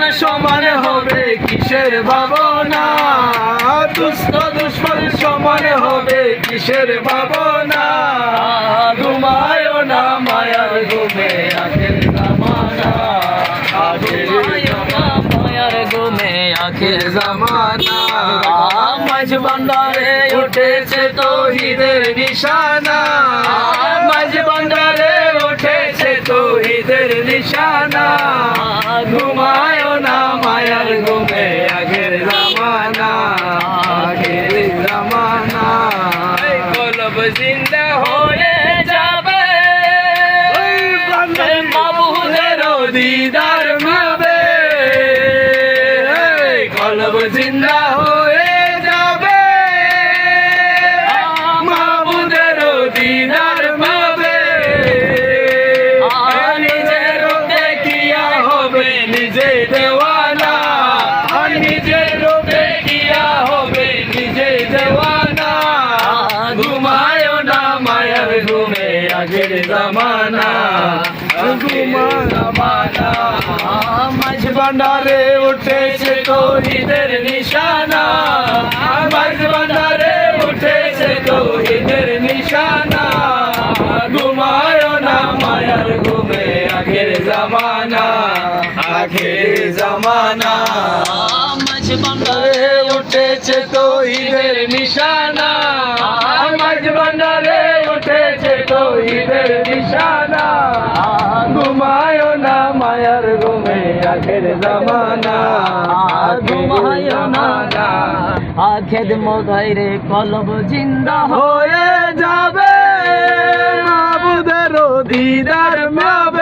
দুশ্মন সমান হবে কিসের ভাবনা? দুষ্ট দুশ্মন সমান হবে কিসের ভাবনা? ঘুমায় না, মায়ার ঘুমে জামানা। জামানা। মাঝ ভান্ডারে উঠেছে তৌহিদের নিশানা। জিন্দা হয়ে যাবে। মাবুদের দিদার। ভান্ডারে উঠেছে তৌহিদের নিশানা। মাঝ ভান্ডারে উঠেছে তৌহিদের নিশানা। ঘুমায় না মায়ার ঘুমে আখের জামানা আখের জামানা। আখের জমানা ঘুমায় না। আখের মোধাইরে কলব জিন্দা হয়ে যাবে। মাবুদের দিদার মাবে।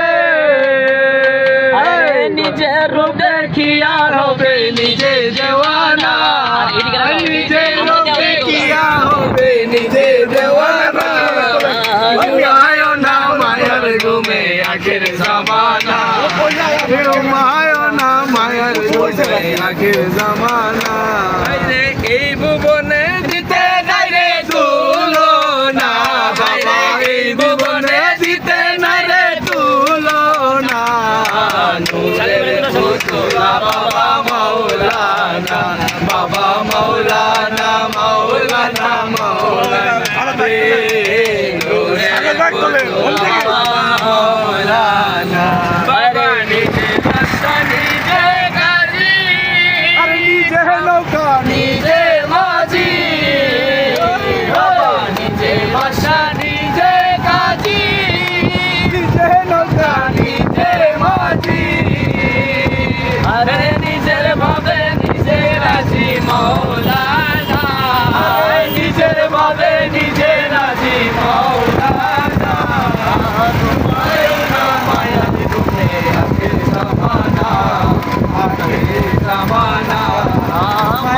জামানা। এই ভুবনে দিতে নাই রে তুলো না বাবা এই ভুবনে দিতে নাই রে তুলো না বাবা মাওলানা বাবা মাওলানা মাওলানা মাওলানা।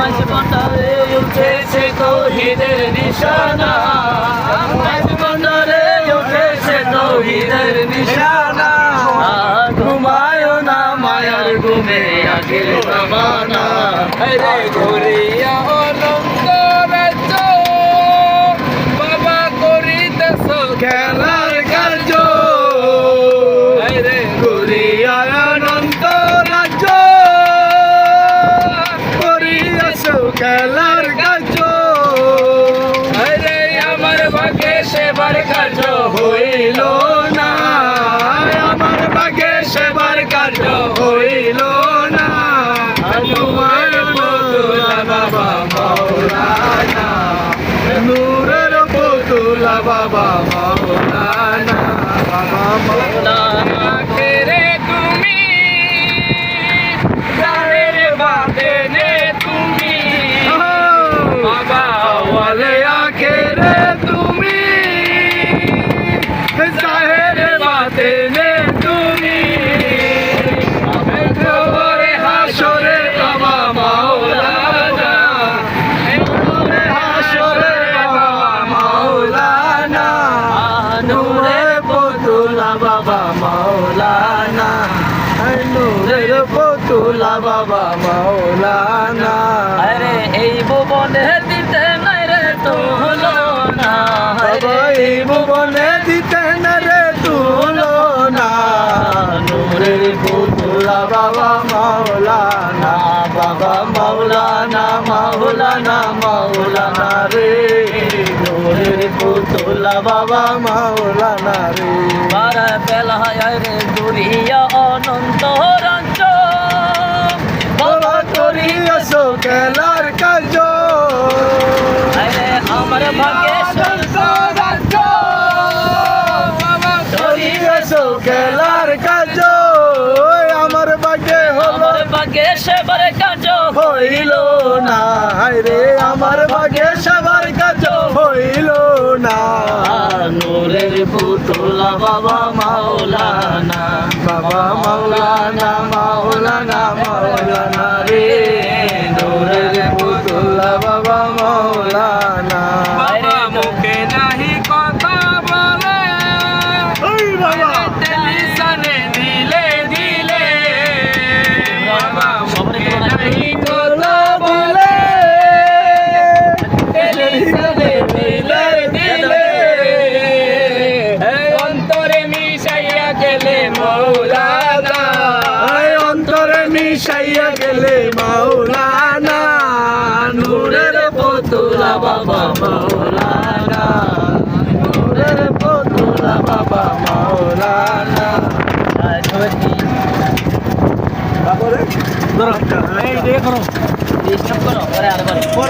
মাঝ বান্ডারে উঠেছে তৌহিদের নিশানা। মাঝ ভান্ডারে উঠেছে তৌহিদের নিশানা। ঘুমায় না মায়ার ঘুমে আগের জমানা। ঘুরিয়া পুতুলা বাবা মৌলানা বাবা বাবা মাওলানা আরে এই ভুবনে দিতে নাই রে তুলো না এই ভুবনে দিতে না রে তুলো না নূরের পুতুলা বাবা মাওলানা বাবা মাওলানা মাওলানা মাওলানা রে। নূরের পুতুলা বাবা মাওলানা রে। মারা বেলা রে দুনিয়া অনন্ত ভাগে শঙ্খ রাজ্য শরীর খেলার কাজ আমার ভাগে হলো। ভাগে কাজ হইল না। রে আমার ভাগে সেবার না। বাবা মাওলানা। বাবা মাওলানা মাওলানা মাওলানা রে।